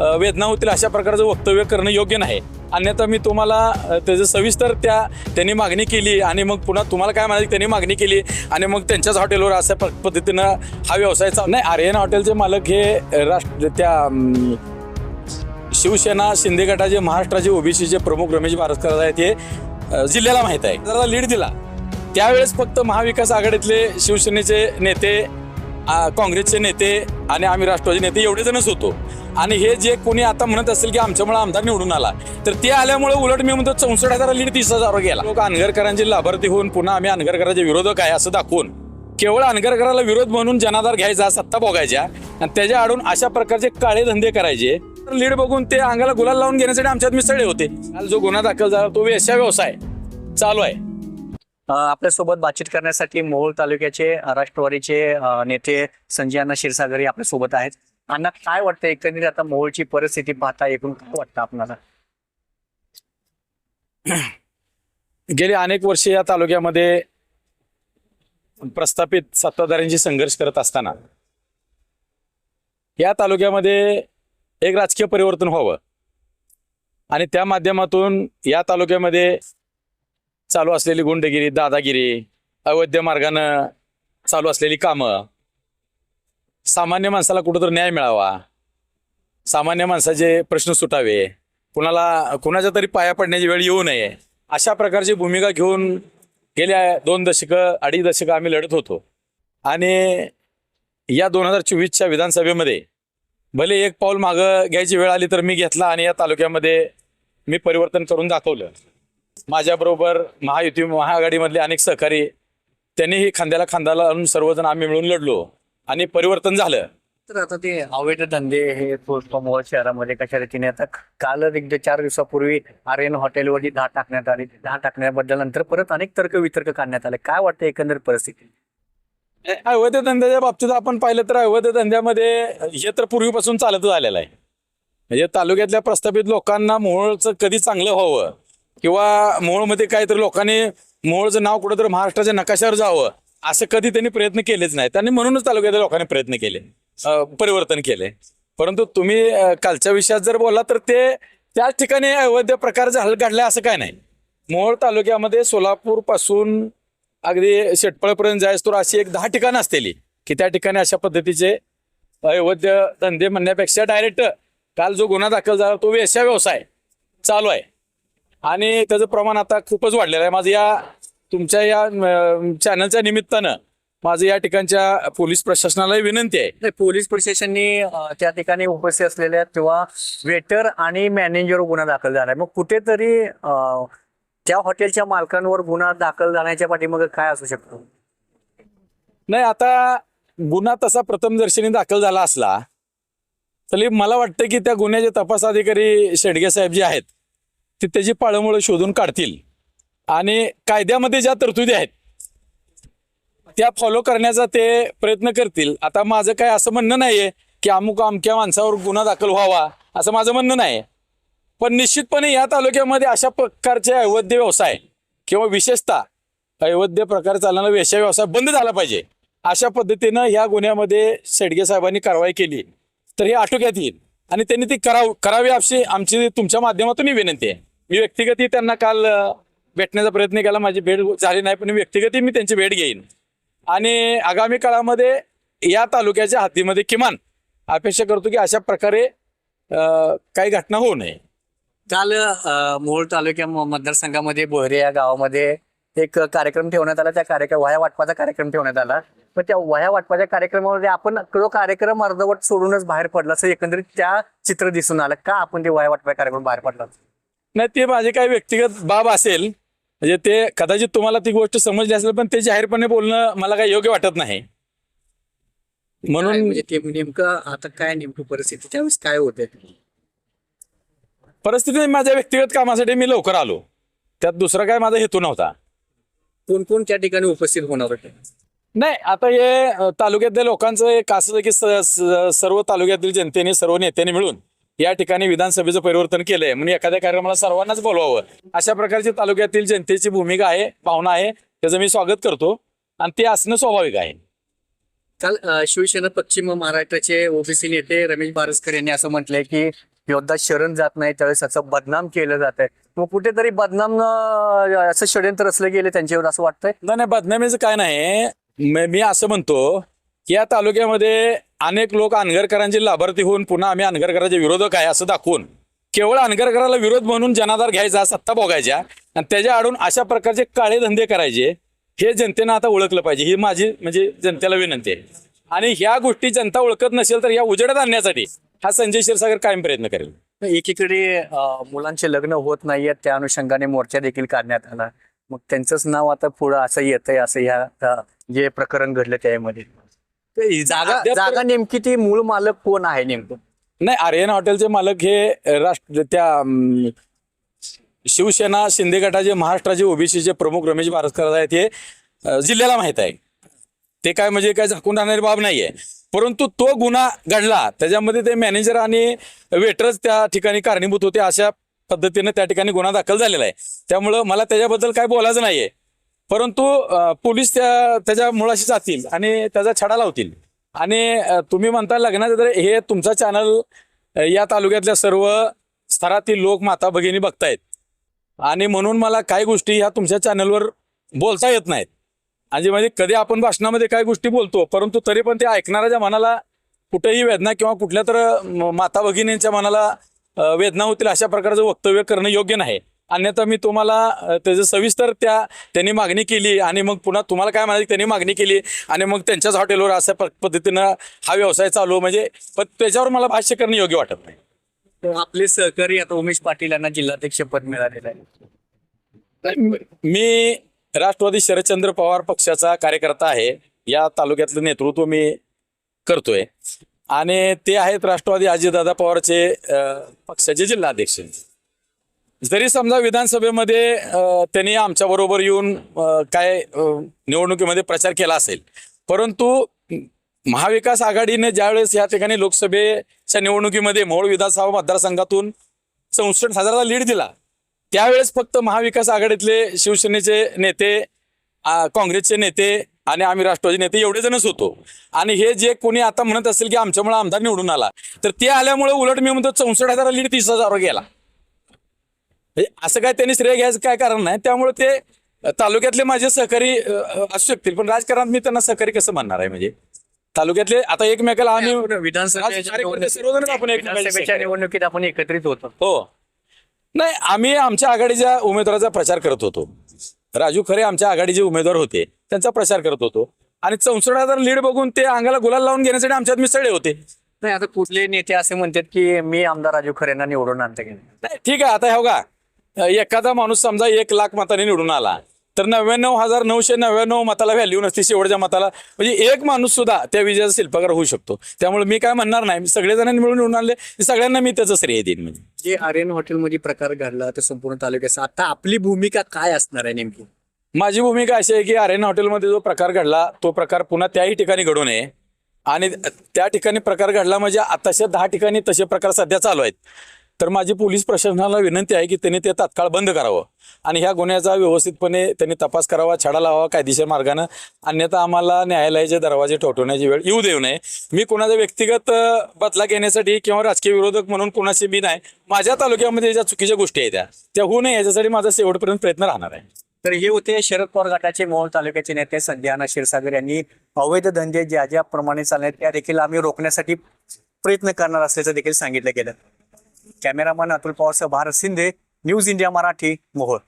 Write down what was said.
वेदना होतील अशा प्रकारचं वक्तव्य करणं योग्य नाही. अन्यथा मी तुम्हाला त्याचं सविस्तर त्या त्यांनी मागणी केली आणि मग पुन्हा तुम्हाला काय म्हणायचं त्यांनी मागणी केली आणि मग त्यांच्याच हॉटेलवर अशा प- पद्धतीनं हा व्यवसाय चालू. नाही आर्यन हॉटेलचे मालक हे राष्ट्र त्या शिवसेना शिंदे गटाचे महाराष्ट्राचे ओबीसीचे प्रमुख रमेश भारतकर आहेत हे जिल्ह्याला माहीत आहे. जरा लीड दिला. त्यावेळेस फक्त महाविकास आघाडीतले शिवसेनेचे नेते आ, काँग्रेसचे नेते आणि आम्ही राष्ट्रवादी नेते एवढे जणच होतो. आणि हे जे कोणी आता म्हणत असेल की आमच्यामुळे आमदार निवडून आला तर ते आल्यामुळे उलट मी म्हणतो चौसष्ट हजार लीड तीस हजार गेला. लोक अनगरकरांचे लाभार्थी होऊन पुन्हा आम्ही अनगरकरांचे विरोधक आहे असं दाखवून केवळ अनगरकराला विरोध म्हणून जनाधार घ्यायचा सत्ता भोगायच्या आणि त्याच्या आडून अशा प्रकारचे काळे धंदे करायचे. तर लीड बघून ते अंगाला गुलाल लावून घेण्यासाठी आमच्यात मिसळले होते. काल जो गुन्हा दाखल झाला तो व्यवसाय व्यवसाय चालू आहे. आपल्यासोबत बातचीत करण्यासाठी मोहोळ तालुक्याचे राष्ट्रवादीचे नेते संजय अण्णा क्षीरसागरी आपल्यासोबत आहेत. अण्णा काय वाटतं एकंदरीत आता मोहोळची परिस्थिती पाहता एकूण काय वाटतं आपणाला? गेली अनेक वर्षे या तालुक्यामध्ये प्रस्थापित सत्ताधाऱ्यांशी संघर्ष करत असताना या तालुक्यामध्ये एक राजकीय परिवर्तन व्हावं आणि त्या माध्यमातून या तालुक्यामध्ये चालू असलेली गुंडगिरी दादागिरी अवैध मार्गानं चालू असलेली कामं सामान्य माणसाला कुठंतरी न्याय मिळावा. सामान्य माणसाचे प्रश्न सुटावे. कुणाला कुणाच्या तरी पाया पडण्याची वेळ येऊ नये. अशा प्रकारची भूमिका घेऊन गेल्या दोन दशकं अडीच दशकं आम्ही लढत होतो. आणि या दोन हजार चोवीसच्या विधानसभेमध्ये भले एक पाऊल मागं घ्यायची वेळ आली तर मी घेतला आणि या तालुक्यामध्ये मी परिवर्तन करून दाखवलं. माझ्याबरोबर महायुती महाआघाडीमधले अनेक सहकारी त्यांनीही खांद्याला खांद्याला आणून सर्वजण आम्ही मिळून लढलो. आणि परिवर्तन झालं. तर आता ते अवैध धंदे हे मोहोळ शहरामध्ये कशा रीतीने आता कालच एक चार दिवसापूर्वी आर्यन हॉटेलवरती दहा टाकण्यात आली. दहा टाकण्याबद्दल नंतर परत अनेक तर्क वितर्क काढण्यात आले. काय वाटतं एकंदरीत परिस्थिती? अवैध धंद्याच्या बाबतीत आपण पाहिलं तर अवैध धंद्यामध्ये हे तर पूर्वीपासून चालतच आलेलं आहे. म्हणजे तालुक्यातल्या प्रस्थापित लोकांना मोहोळचं कधी चांगलं व्हावं? किंवा मोहोळमध्ये काहीतरी लोकांनी मोहोळचं नाव कुठंतरी महाराष्ट्राच्या नकाशावर जावं? असं कधी त्यांनी प्रयत्न केलेच नाही. त्यांनी म्हणूनच तालुक्यातल्या लोकांनी प्रयत्न केले परिवर्तन केले. परंतु तुम्ही कालच्या विषयात जर बोलला तर ते त्याच ठिकाणी अवैध प्रकार झाल घडलाय असं काय नाही. मोहोळ तालुक्यामध्ये सोलापूरपासून अगदी शेटपळपर्यंत जायच तर अशी एक दहा ठिकाणं असलेली की त्या ठिकाणी अशा पद्धतीचे अवैध धंदे म्हणण्यापेक्षा डायरेक्ट काल जो गुन्हा दाखल झाला तो वेश्या व्यवसाय चालू आहे. आणि त्याचं प्रमाण आता खूपच वाढलेलं आहे. माझं या तुमच्या या चॅनलच्या निमित्तानं माझं या ठिकाणच्या पोलीस प्रशासनालाही विनंती आहे. नाही, पोलीस प्रशासनाने त्या ठिकाणी उपस्थित असलेल्या किंवा वेटर आणि मॅनेजर गुन्हा दाखल झालाय. मग कुठेतरी त्या हॉटेलच्या मालकांवर गुन्हा दाखल जाण्याच्या पाठीमागे काय असू शकतो? नाही आता गुन्हा तसा प्रथमदर्शनी दाखल झाला असला तरी मला वाटतं की त्या गुन्ह्याचे तपास अधिकारी शेडगे साहेब जे आहेत ते त्याची पाळंमुळं शोधून काढतील. आणि कायद्यामध्ये ज्या तरतुदी आहेत त्या फॉलो करण्याचा ते प्रयत्न करतील. आता माझं काय असं म्हणणं नाहीये की अमुक अमक्या माणसावर गुन्हा दाखल व्हावा असं माझं म्हणणं नाही पण निश्चितपणे या तालुक्यामध्ये अशा प्रकारचे अवैध व्यवसाय किंवा विशेषतः अवैध प्रकार चालणारा वेश्या व्यवसाय बंद झाला पाहिजे. अशा पद्धतीनं ह्या गुन्ह्यामध्ये शेडगे साहेबांनी कारवाई केली तर हे आटोक्यात येईल. आणि त्यांनी ती कराव करावी अशी आमची तुमच्या माध्यमातून विनंती आहे. मी व्यक्तिगतही त्यांना काल भेटण्याचा प्रयत्न केला माझी भेट झाली नाही पण व्यक्तिगतही मी त्यांची भेट घेईन. आणि आगामी काळामध्ये या तालुक्याच्या हद्दीमध्ये किमान अपेक्षा करतो की अशा प्रकारे काही घटना होऊ नये. काल अ, मोहोळ तालुक्या मतदारसंघामध्ये बोहरे या गावामध्ये एक कार्यक्रम ठेवण्यात आला. त्या कार्यक्रम वह्या वाटपाचा कार्यक्रम ठेवण्यात आला. पण त्या वह्या वाटपाच्या कार्यक्रमामध्ये आपण तो कार्यक्रम अर्धवट सोडूनच बाहेर पडला असं एकंदरीत त्या चित्र दिसून आलं. का आपण ते वह्या वाटपा कार्यक्रम बाहेर पडला? नाही ते माझी काही व्यक्तिगत बाब असेल म्हणजे ते कदाचित तुम्हाला ती गोष्ट समजली असेल पण ते जाहीरपणे बोलणं मला काही योग्य वाटत नाही. म्हणून म्हणजे ते नेमकं आता काय नेमकं परिस्थिती? त्यावेळेस काय होते परिस्थिती माझ्या व्यक्तिगत कामासाठी मी लवकर आलो. त्यात दुसरा काय माझा हेतू नव्हता. कोण कोण त्या ठिकाणी उपस्थित होणार होते? नाही आता हे तालुक्यातल्या लोकांचं एक असं की सर्व तालुक्यातील जनतेने सर्व नेत्यांनी मिळून या ठिकाणी विधानसभेचं परिवर्तन केलंय. म्हणून एखाद्या कार्यक्रमाला सर्वांनाच बोलवावं. अशा प्रकारची तालुक्यातील जनतेची भूमिका आहे भावना आहे. त्याचं मी स्वागत करतो. आणि ते असणं स्वाभाविक आहे. काल शिवसेना पश्चिम महाराष्ट्राचे ओबीसी नेते रमेश बारसकर यांनी असं म्हटलंय की योद्धा शरण जात नाही त्यावेळेस असं बदनाम केलं जात आहे मग कुठेतरी बदनाम असं षडयंत्र रचलं गेले त्यांच्यावर असं वाटतंय? नाही नाही बदनामीचं काय नाही. मी असं म्हणतो की या तालुक्यामध्ये अनेक लोक अनगरकरांचे लाभार्थी होऊन पुन्हा आम्ही अनगरकरांचे विरोधक आहे असं दाखवून केवळ अनगरकराला विरोध म्हणून जनाधार घ्यायचा सत्ता भोगायच्या आणि त्याच्या आडून अशा प्रकारचे काळे धंदे करायचे हे जनतेनं आता ओळखलं पाहिजे. ही माझी म्हणजे जनतेला विनंती आहे. आणि ह्या गोष्टी जनता ओळखत नसेल तर या उजेडात आणण्यासाठी हा संजय क्षीरसागर कायम प्रयत्न करेल. एकीकडे मुलांचे लग्न होत नाहीयेत त्या अनुषंगाने मोर्चा देखील काढण्यात आला. मग त्यांचंच नाव आता पुढं असं येतंय असं ह्या जे प्रकरण घडलं त्यामध्ये. जागा अद्याप- जागा नेमकी ती मूळ मालक कोण आहे नेमकं? नाही आर्यन हॉटेलचे मालक हे राष्ट्र त्या अं, शिवसेना शिंदे गटाचे महाराष्ट्राचे ओबीसीचे प्रमुख रमेश बारसकर आहेत हे अं, जिल्ह्याला माहीत आहे. ते काय म्हणजे काय झाकून राहणारी बाब नाहीये. परंतु तो गुन्हा घडला त्याच्यामध्ये ते मॅनेजर आणि वेटरच त्या ठिकाणी कारणीभूत होते अशा पद्धतीने त्या ठिकाणी गुन्हा दाखल झालेला आहे. त्यामुळं मला त्याच्याबद्दल काय बोलायचं नाहीये. परंतु पोलीस त्या त्याच्या मुळाशी जातील आणि त्याचा छडा लावतील. आणि तुम्ही म्हणता लग्नात तर हे तुमचा चॅनल या तालुक्यातल्या सर्व स्तरातील लोक माता भगिनी बघतायत. आणि म्हणून मला काही गोष्टी ह्या तुमच्या चॅनलवर बोलता येत नाहीत. आणि म्हणजे कधी आपण भाषणामध्ये काही गोष्टी बोलतो परंतु तरी पण ते ऐकणाऱ्याच्या मनाला कुठेही वेदना किंवा कुठल्या तर माता भगिनींच्या मनाला वेदना होतील अशा प्रकारचं वक्तव्य करणं योग्य नाही. अन्यथा मी तुम्हाला त्याचं सविस्तर त्या त्यांनी मागणी केली आणि मग पुन्हा तुम्हाला काय म्हणायचं त्यांनी मागणी केली आणि मग त्यांच्याच हॉटेलवर अशा पद्धतीनं हा व्यवसाय चालू म्हणजे पण त्याच्यावर मला भाष्य करणं योग्य वाटत नाही. आपले सहकारी आता उमेश पाटील यांना जिल्हाध्यक्ष पद मिळालेलं आहे. मी राष्ट्रवादी शरदचंद्र पवार पक्षाचा कार्यकर्ता आहे. या तालुक्यातलं नेतृत्व मी करतोय. आणि ते आहेत राष्ट्रवादी अजितदादा पवारचे पक्षाचे जिल्हाध्यक्ष. जरी समजा विधानसभेमध्ये त्यांनी आमच्या बरोबर येऊन काय निवडणुकीमध्ये प्रचार केला असेल परंतु महाविकास आघाडीने ज्यावेळेस या ठिकाणी लोकसभेच्या निवडणुकीमध्ये मोहोळ विधानसभा मतदारसंघातून चौसष्ट हजाराला लीड दिला त्यावेळेस फक्त महाविकास आघाडीतले शिवसेनेचे नेते काँग्रेसचे नेते आणि आम्ही राष्ट्रवादी नेते एवढे जणच होतो. आणि हे जे कोणी आता म्हणत असेल की आमच्यामुळे आमदार निवडून आला तर ते आल्यामुळे उलट मी म्हणतो चौसष्ट हजाराला लीड तीस हजारावर गेला. असं काय त्यांनी श्रेय घ्यायचं काय कारण नाही. त्यामुळे ते तालुक्यातले माझे सहकारी असू शकतील पण राजकारणात मी त्यांना सहकारी कसं म्हणणार आहे म्हणजे? तालुक्यातले आता एकमेकाला आम्ही विधानसभेच्या कार्यकर्ते सर्वजण आपण एकमेकांचे विधानसभेच्या सहकारी. निवडणुकीत आपण एकत्रित होतो. हो. नाही आम्ही आमच्या आघाडीच्या उमेदवाराचा प्रचार करत होतो. राजू खरे आमच्या आघाडीचे उमेदवार होते त्यांचा प्रचार करत होतो. आणि चौसष्ट हजार लीड बघून ते अंगाला गुलाल लावून घेण्यासाठी आमच्यात मिसळले होते. नाही आता कुठले नेते असे म्हणतात की मी आमदार राजू खरेंना निवडून आणते की नाही. ठीक आहे आता हे बघा. एखादा माणूस समजा एक लाख मताने निवडून आला तर नव्याण्णव हजार नऊशे नव्याण्णव मताला व्हॅल्यू नसते शेवटच्या मताला. म्हणजे एक माणूस सुद्धा त्या विजयाचा शिल्पकार होऊ शकतो. त्यामुळे मी काय म्हणणार नाही सगळेजणांनी मिळून निवडून आणले सगळ्यांना मी त्याचं श्रेय देईन म्हणजे. जे आर्यन हॉटेलमध्ये प्रकार घडला ते संपूर्ण तालुक्याचा आता आपली भूमिका काय असणार आहे नेमकी? माझी भूमिका अशी आहे की आर्यन हॉटेलमध्ये जो प्रकार घडला तो प्रकार पुन्हा त्याही ठिकाणी घडू नये. आणि त्या ठिकाणी प्रकार घडला म्हणजे तसे दहा ठिकाणी तसे प्रकार सध्या चालू आहेत. तर माझी पोलीस प्रशासनाला विनंती आहे की त्यांनी ते तात्काळ बंद करावं. आणि ह्या गुन्ह्याचा व्यवस्थितपणे त्यांनी तपास करावा छडा लावावा कायदेशीर मार्गानं. अन्यथा आम्हाला न्यायालयाचे दरवाजे ठोठवण्याची वेळ येऊ देऊ नये. मी कोणाचा व्यक्तिगत बदला घेण्यासाठी किंवा राजकीय विरोधक म्हणून कुणाशी मी नाही. माझ्या तालुक्यामध्ये ज्या चुकीच्या गोष्टी आहेत त्या त्या होऊ नये याच्यासाठी माझा शेवटपर्यंत प्रयत्न राहणार आहे. तर हे होते शरद पवार गटाचे मोहोळ तालुक्याचे नेते संध्याना क्षीरसागर यांनी अवैध धंदे ज्या ज्या प्रमाणे चालले त्या देखील आम्ही रोखण्यासाठी प्रयत्न करणार असल्याचं देखील सांगितलं गेलं. कॅमेरामन अतुल पवारसह भारत शिंदे न्यूज इंडिया मराठी मोहोळ.